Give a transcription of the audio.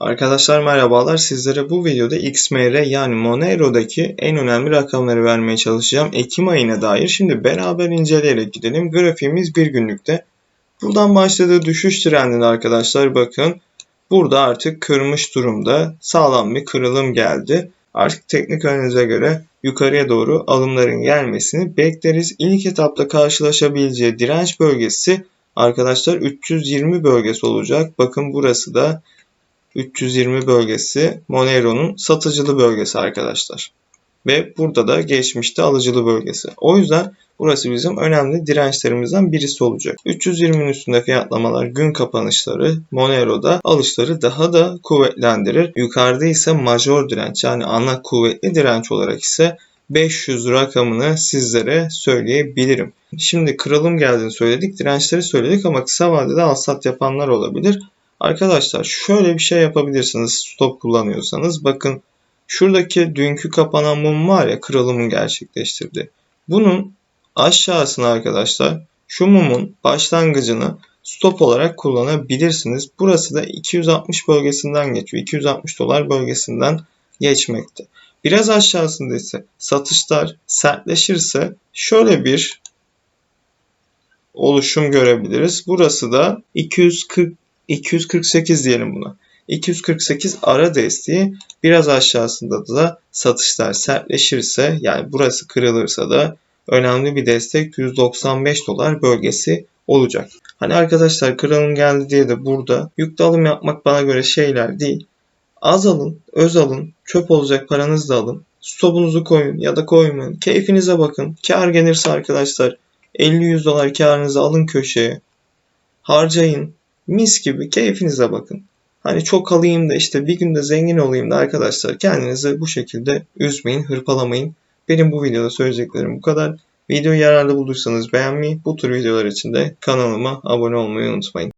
Arkadaşlar merhabalar. Sizlere bu videoda XMR yani Monero'daki en önemli rakamları vermeye çalışacağım. Ekim ayına dair. Şimdi beraber inceleyerek gidelim. Grafiğimiz bir günlükte. Buradan başladığı düşüş trendinde arkadaşlar bakın. Burada artık kırmış durumda. Sağlam bir kırılım geldi. Artık teknik analize göre yukarıya doğru alımların gelmesini bekleriz. İlk etapta karşılaşabileceği direnç bölgesi arkadaşlar 320 bölgesi olacak. Bakın burası da 320 bölgesi Monero'nun satıcılı bölgesi arkadaşlar. Ve burada da geçmişte alıcılı bölgesi. O yüzden burası bizim önemli dirençlerimizden birisi olacak. 320'nin üstünde fiyatlamalar gün kapanışları Monero'da alışları daha da kuvvetlendirir. Yukarıda ise major direnç yani ana kuvvetli direnç olarak ise 500 rakamını sizlere söyleyebilirim. Şimdi kırılım geldiğini söyledik, dirençleri söyledik ama kısa vadede alsat yapanlar olabilir. Arkadaşlar şöyle bir şey yapabilirsiniz stop kullanıyorsanız. Bakın şuradaki dünkü kapanan mum var ya kırılımın gerçekleştirdiği. Bunun aşağısına arkadaşlar şu mumun başlangıcını stop olarak kullanabilirsiniz. Burası da 260 bölgesinden geçiyor. 260 dolar bölgesinden geçmekte. Biraz aşağısında ise satışlar sertleşirse şöyle bir oluşum görebiliriz. Burası da 240 248 diyelim buna. 248 ara desteği biraz aşağısında da satışlar sertleşirse yani burası kırılırsa da önemli bir destek 195 dolar bölgesi olacak. Hani arkadaşlar kırılım geldi diye de burada yüklü alım yapmak bana göre şeyler değil. Az alın, öz alın, çöp olacak paranızı da alın. Stopunuzu koyun ya da koymayın. Keyfinize bakın. Kar gelirse arkadaşlar 50-100 dolar karınızı alın köşeye. Harcayın. Mis gibi keyfinize bakın. Hani çok alayım da işte bir günde zengin olayım da arkadaşlar kendinizi bu şekilde üzmeyin, hırpalamayın. Benim bu videoda söyleyeceklerim bu kadar. Videoyu yararlı bulduysanız beğenmeyi, bu tür videolar için de kanalıma abone olmayı unutmayın.